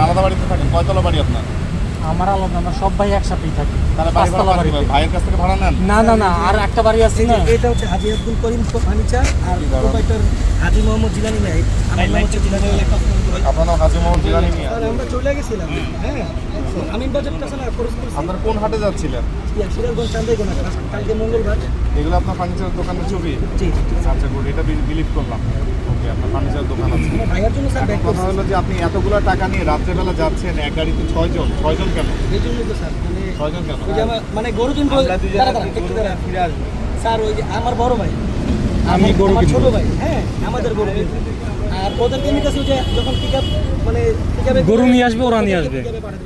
আলাদা বাড়িতে থাকেন কয়তলা বাড়ি আপনার আমার আলাদা আমরা সব ভাই একসাথেই থাকি। বাড়ি পাঁচতলা পান কীভাবে? বাড়িতে ভাইয়ের কাছ থেকে ভাড়া নেন? না না না আর একটা বাড়ি আছে না? এটা হচ্ছে হাজি আব্দুল করিম ফার্নিচার আর প্রোপাইটার হাজি মোহাম্মদ জিলানি ভাই। আমার নাম হচ্ছে জিলানি ভাই আপনার নাম হাজি মোহাম্মদ জিলানি মিয়া। আমরা চলে গেছিলাম। হ্যাঁ বাজারটা আছে খরচ করছি আপনারা কোন হাটে যাচ্ছিলেন? সিরাজগঞ্জ চান্দাইগোনা কালকে মঙ্গলবার। এগুলো আপনার ফার্নিচার দোকানের ছবি? জি। আচ্ছা গুড এটা বিলিভ করলাম। ওকে আপনার ফার্নিচার দোকান আছে। ভাইয়ার জন্য স্যার ব্যাক কথা হলো যে আপনি এতগুলো টাকা নিয়ে রাত্রেবেলা যাচ্ছেন এক গাড়িতে ছয়জন ছয়জন কেন? এই জন্যই তো স্যার মানে ছয়জন কেন? মানে গরু দাঁড়া স্যার ওই যে আমার বড় ভাই। আমি গরু ছোট ভাই হ্যাঁ আমাদের গরু আর ওদেরকে নিতেছে যে যখন পিক আপ মানে পিক আপে গরু নিয়ে আসবে, ওরা নিয়ে আসবে।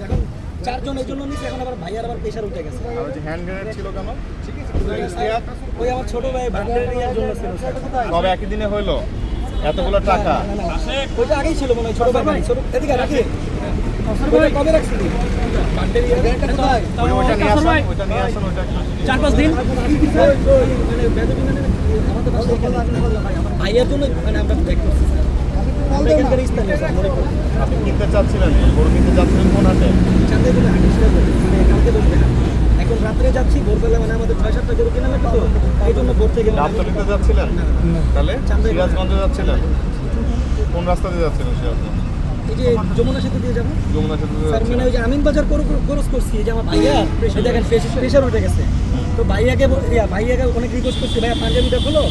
এখন চারজন এই জন্য নিচ্ছে এখন আবার ভাইয়ার আবার প্রেশার উঠে গেছে। আর ওই যে হ্যান্ড গ্রেনেড ছিল কেন? ওই আমার ছোট ভাই ভান্ডারের জন্য ছিল একই দিনে এতগুলো টাকা। ওইটা আগেই ছিল মনে হয় ছোট ভাই ছোট এদিকে রাখি। কবে রাখছি চার পাঁচ দিন। মানে ভাইয়ের জন্য মানে আমরা ব্যাক করছি আপনি কিনতে চাচ্ছিলেন গরু কিনতে চাচ্ছিলেন কোন হাটে? মানে। এখন রাত্রে যাচ্ছি ভোরবেলা মানে আমাদের ছয় সাতটা গরু কিনা লাগবে তো এই জন্য ভোর থেকে মানে যাচ্ছিলেন? তাহলে সিরাজগঞ্জে যাচ্ছিলেন? কোন রাস্তা দিয়ে যাচ্ছিলেন সিরাজগঞ্জ? এই যে যমুনা সেতু দিয়ে যাব। যমুনা সেতু মানে ওই যে আমিন বাজার করো করছি যে আমার ভাইয়া দেখেন প্রেশার উঠে গেছে। তো ভাইয়াকে ভাইয়াকে অনেক রিকোয়েস্ট করছি ভাইয়া পাঞ্জাবিটা খোলো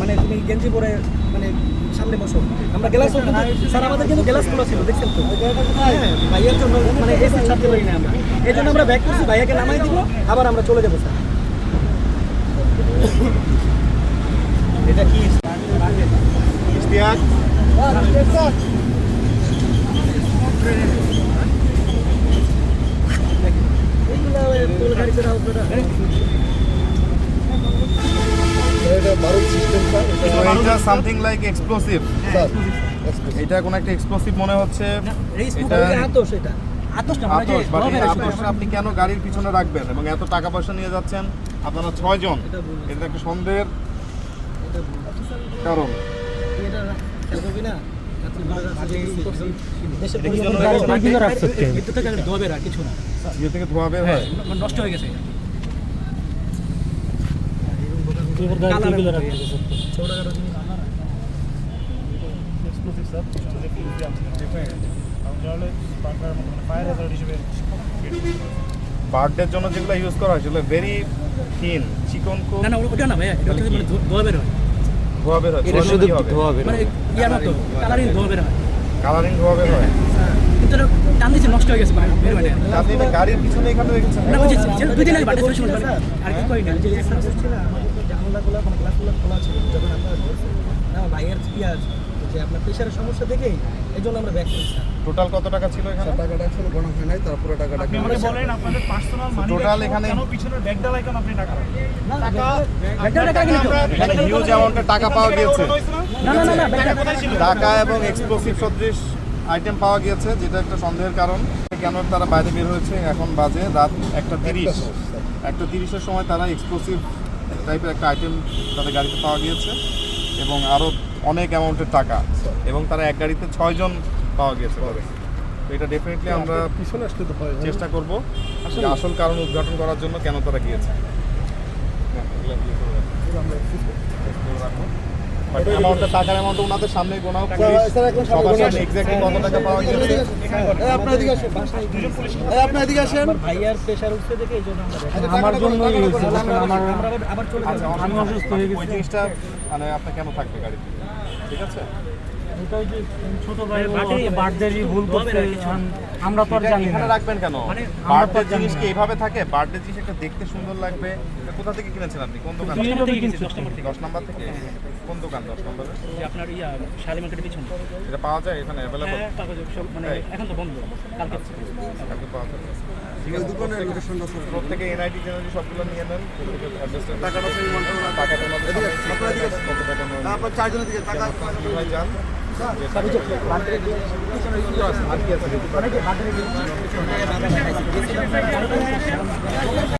মানে তুমি গেঞ্জি পরে সামনে বসো। আমরা গ্লাস স্যার আমাদের কিন্তু গ্লাস খোলা ছিল দেখছেন তো? হ্যাঁ ভাইয়ার জন্য মানে এসি ছাড়তে পারি না আমরা। এই জন্য আমরা ব্যাক করছি ভাইয়াকে নামাই দিব আবার আমরা চলে যাব স্যার। এটা কি? ইশতিয়াক? এইগুলো তোর এটা সামথিং লাইক এক্সপ্লোসিভ এটা কোন একটা এক্সপ্লোসিভ মনে হচ্ছে এটা এটা আপনি কেন গাড়ির পিছনে রাখবেন এবং এত টাকা পয়সা নিয়ে যাচ্ছেন আপনারা ছয়জন এটা এটা একটা সন্দেহের কারণ ইয়ে ধোয়া বের হয় নষ্ট হয়ে গেছে এবার গাড়িতে এগুলো রাখতে হবে সব। ছোট খাটো জিনিস বার্থডের জন্য যেগুলো ইউজ করা হয় সেগুলো ভেরি থিন চিকন খুব। না না ওটা না ভাইয়া এটা হচ্ছে মানে ধোয়া বের হয়। ধোয়া বের হয় এটা ধোয়া শুধু হবে ধোয়া বের মানে ইয়ার মতো কালারিং ধোয়া বের হয়। কালারিং ধোয়া বের হয়। কিন্তু টান দিচ্ছে নষ্ট হয়ে গেছে মানে বের হয় না। আপনি গাড়ির পিছনে এখানে রেখেছেন না বুঝেছি দুই দিন আগে বাড়ি ছিল আর কি করি না যে ছিল গ্লাসগুলো খোলা ছিল যখন আপনারা ধরছেন না ভাইয়ের কি আছে? যে আপনার প্রেশারের সমস্যা দেখে এই জন্য আমরা ব্যাক করছি। টোটাল কত টাকা ছিল এখানে? টাকাটা আসলে গণনা হয় নাই তারপরে টাকাটা আপনি আমাকে বলেন আপনাদের পার্সোনাল মানি টোটাল এখানে কেন পিছনের ব্যাগ ডালাই কেন আপনি টাকা টাকা ব্যাগটা টাকা কিনে তো হিউজ অ্যামাউন্টের টাকা পাওয়া গিয়েছে। না না না কোথায় ছিল? টাকা এবং এক্সপ্লোসিভ সদৃশ আইটেম পাওয়া গিয়েছে যেটা একটা সন্দেহের কারণ। কেন তারা বাইরে বের হয়েছে? এখন বাজে রাত একটা তিরিশ। একটা তিরিশের সময় তারা এক্সপ্লোসিভ টাইপের একটা আইটেম তাদের গাড়িতে পাওয়া গিয়েছে এবং আরও অনেক অ্যামাউন্টের টাকা এবং তারা এক গাড়িতে ছয়জন পাওয়া গিয়েছে। তো এটা ডেফিনেটলি আমরা পিছনে আসতে তো হয় চেষ্টা করব। আসলে আসল কারণ উদ্ঘাটন করার জন্য কেন তারা গিয়েছে। টাকার অ্যামাউন্ট ওনাদের সামনে গোনাও পুলিশ স্যার, এখন সবার সামনে এক্স্যাক্টলি কত টাকা পাওয়া গেছে আপনার এদিকে আসেন। আপনার এদিকে আসেন। আমার ভাইয়ার প্রেশার উঠছে দেখে এই জন্য আমার জন্য হয়েছে, দেখেন আমার আবার- আবার চলে আচ্ছা আমি অসুস্থ হয়ে গেছি। ওই জিনিসটা মানে আপনার কেন থাকবে গাড়িতে? ঠিক আছে? ছোট ভাই বার্থডে ভুল করছে আমরা তো আর জানি না। রাখবেন কেন? মানে বার্থডে জিনিস কি এইভাবে থাকে? বার্থডে জিনিস একটা দেখতে সুন্দর লাগবে। এটা কোথা থেকে কিনেছেন আপনি? কোন দোকান? তুই এইভাবে কিনছিস। নাম্বার থেকে? কোন দোকান দশ নম্বরে? আপনার ইয়া শালি মার্কেটের পিছনে। এটা পাওয়া যায় এখানে হ্যাঁ মানে এখন তো বন্ধ। কালকে পাওয়া প্রত্যেকে এনআইটি জেনারেলি সবগুলো নিয়ে নেন। টাকাটা সেই টাকাটা আপনার চারজনের দিকে টাকা যান। আছে